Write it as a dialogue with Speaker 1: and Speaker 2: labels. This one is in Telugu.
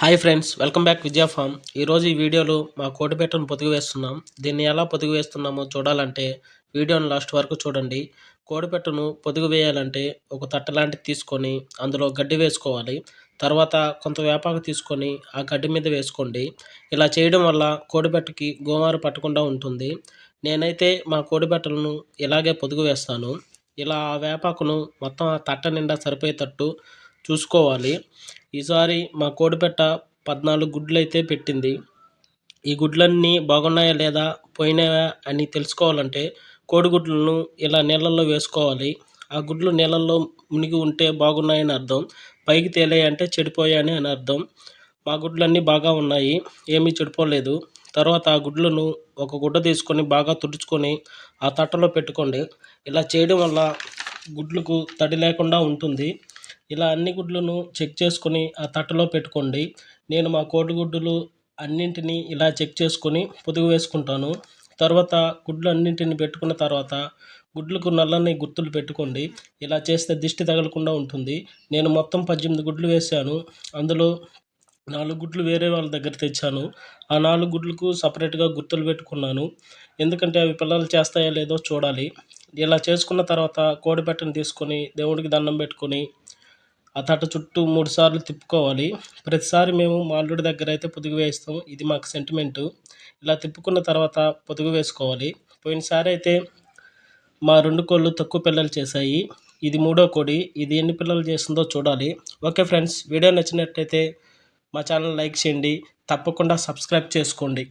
Speaker 1: Hi friends welcome back Vidya Farm. ఈరోజు ఈ వీడియోలో మా కోటిపేటను పొదుగు వేస్తున్నాం. దీన్ని ఎలా పొదుగు వేస్తున్నామో చూడాలంటే వీడియోను లాస్ట్ వరకు చూడండి. కోడిపెట్టను పొదుగు వేయాలంటే ఒక తట్ట లాంటిది తీసుకొని అందులో గడ్డి వేసుకోవాలి. తర్వాత కొంత వేపాకు తీసుకొని ఆ గడ్డి మీద వేసుకోండి. ఇలా చేయడం వల్ల కోడిపెట్టకి గోమారు పట్టకుండా ఉంటుంది. నేనైతే మా కోడిపెట్టలను ఇలాగే పొదుగు వేస్తాను. ఇలా ఆ వేపాకును మొత్తం ఆ తట్ట నిండా సరిపోయేటట్టు చూసుకోవాలి. ఈసారి మా కోడిపెట్ట పద్నాలుగు గుడ్లు అయితే పెట్టింది. ఈ గుడ్లన్నీ బాగున్నాయా లేదా పోయినాయా అని తెలుసుకోవాలంటే కోడిగుడ్లను ఇలా నీళ్ళల్లో వేసుకోవాలి. ఆ గుడ్లు నీళ్ళల్లో మునిగి ఉంటే బాగున్నాయని అర్థం. పైకి తేలేయంటే చెడిపోయాయని అని అర్థం. మా గుడ్లన్నీ బాగా ఉన్నాయి. ఏమీ చెడిపోలేదు. తర్వాత ఆ గుడ్లను ఒక గుడ్డ తీసుకొని బాగా తుడుచుకొని ఆ తట్టలో పెట్టుకోండి. ఇలా చేయడం వల్ల గుడ్లకు తడి లేకుండా ఉంటుంది. ఇలా అన్ని గుడ్లను చెక్ చేసుకొని ఆ తట్టలో పెట్టుకోండి. నేను మా కోడిగుడ్డులు అన్నింటినీ ఇలా చెక్ చేసుకొని పొదుగు వేసుకుంటాను. తర్వాత గుడ్లు అన్నింటిని పెట్టుకున్న తర్వాత గుడ్లకు నల్లని గుర్తులు పెట్టుకోండి. ఇలా చేస్తే దిష్టి తగలకుండా ఉంటుంది. నేను మొత్తం పద్దెనిమిది గుడ్లు వేశాను అందులో నాలుగు గుడ్లు వేరే వాళ్ళ దగ్గర తెచ్చాను. ఆ నాలుగు గుడ్లకు సపరేట్గా గుర్తులు పెట్టుకున్నాను. ఎందుకంటే అవి పిల్లలు చేస్తాయో లేదో చూడాలి. ఇలా చేసుకున్న తర్వాత కోడిపెట్టను తీసుకొని దేవుడికి దండం పెట్టుకొని ఆ తట చుట్టూ మూడు సార్లు తిప్పుకోవాలి. ప్రతిసారి మేము మాల్లుడి దగ్గర అయితే పొదుగు వేస్తాం ఇది మాకు సెంటిమెంటు ఇలా తిప్పుకున్న తర్వాత పొదుగు వేసుకోవాలి. పోయినసారి అయితే మా రెండు కోళ్ళు తక్కువ పిల్లలు చేశాయి. ఇది మూడో కోడి. ఇది ఎన్ని పిల్లలు చేస్తుందో చూడాలి. ఓకే ఫ్రెండ్స్ వీడియో నచ్చినట్టయితే మా ఛానల్ లైక్ చేయండి. తప్పకుండా సబ్స్క్రైబ్ చేసుకోండి.